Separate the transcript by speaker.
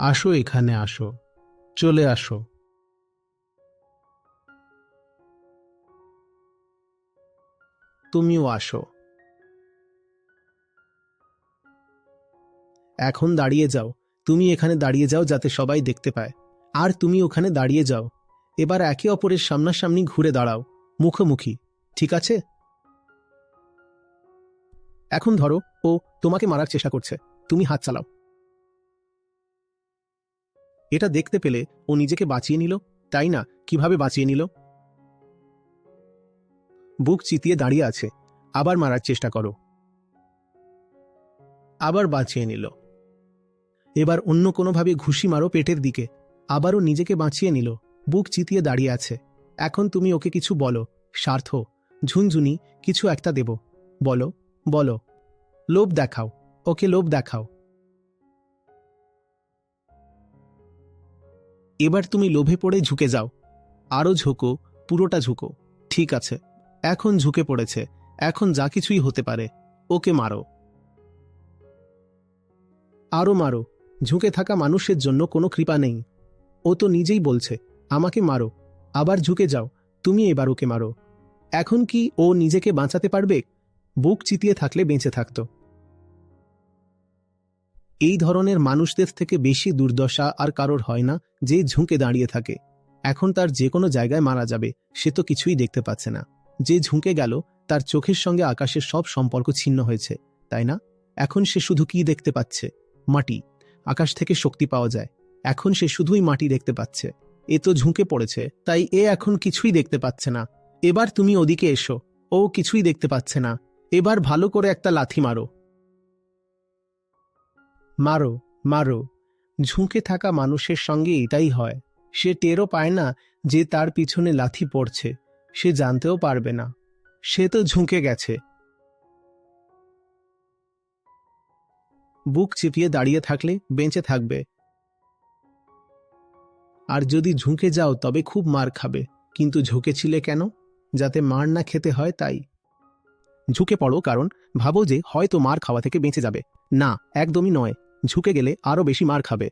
Speaker 1: আসো এখানে আসো, চলে আসো। তুমিও আসো। এখন দাঁড়িয়ে যাও, তুমি এখানে দাঁড়িয়ে যাও যাতে সবাই দেখতে পায়। আর তুমি ওখানে দাঁড়িয়ে যাও। এবার একে অপরের সামনাসামনি ঘুরে দাঁড়াও, মুখোমুখি, ঠিক আছে? এখন ধরো, ও তোমাকে মারার চেষ্টা করছে, তুমি হাত চালাও। এটা দেখতে পেলে ও নিজেকে বাঁচিয়ে নিল, তাই না? কীভাবে বাঁচিয়ে নিল? বুক চিতিয়ে দাঁড়িয়ে আছে, আবার মারার চেষ্টা করো। আবার বাঁচিয়ে নিল। এবার অন্য কোনোভাবে ঘুষি মারো পেটের দিকে, আবারও নিজেকে বাঁচিয়ে নিল। বুক চিতিয়ে দাঁড়িয়ে আছে। এখন তুমি ওকে কিছু বলো স্বার্থ ঝুনঝুনি, কিছু একটা দেব। বলো বলো। লোভ দেখাও, ওকে লোভ দেখাও। এবার তুমি লোভে পড়ে ঝুঁকে যাও। আরও ঝুঁকো, পুরোটা ঝুঁকো। ঠিক আছে, এখন ঝুঁকে পড়েছে, এখন যা কিছুই হতে পারে, ওকে মারো। আরও মারো, ঝুঁকে থাকা মানুষের জন্য কোনো কৃপা নেই। ও তো নিজেই বলছে, আমাকে মারো, আবার ঝুঁকে যাও, তুমি এবার ওকে মারো। এখন কি ও নিজেকে বাঁচাতে পারবে? বুক চিতিয়ে থাকলে বেঁচে থাকত। এই ধরনের মানুষদের থেকে বেশি দুর্দশা আর কারোর হয় না যে ঝুঁকে দাঁড়িয়ে থাকে। এখন তার যে কোনো জায়গায় মারা যাবে, সে তো কিছুই দেখতে পাচ্ছে না। যে ঝুঁকে গেল, তার চোখের সঙ্গে আকাশের সব সম্পর্ক ছিন্ন হয়েছে, তাই না? এখন সে শুধু কি দেখতে পাচ্ছে? মাটি। আকাশ থেকে শক্তি পাওয়া যায়। এখন সে শুধুই মাটি দেখতে পাচ্ছে। এ তো ঝুঁকে পড়েছে, তাই এ এখন কিছুই দেখতে পাচ্ছে না। এবার তুমি ওদিকে এসো। ও কিছুই দেখতে পাচ্ছে না। এবার ভালো করে একটা লাথি মারো। মারো মারো। ঝুঁকে থাকা মানুষের সঙ্গে এটাই হয়। সে টেরও পায় না যে তার পিছনে লাথি পড়ছে। সে জানতেও পারবে না। সে তো ঝুঁকে গেছে। বুক চিপিয়ে দাঁড়িয়ে থাকলে বেঁচে থাকবে। আর যদি ঝুঁকে যাও তবে খুব মার খাবে। কিন্তু ঝুঁকেছিলে কেন? যাতে মার না খেতে হয় তাই। ঝুঁকে পড়ো কারণ ভাবো যে হয়তো মার খাওয়া থেকে বেঁচে যাবে। না, একদমই নয়। ঝুঁকে গেলে আরও বেশি মার খাবে।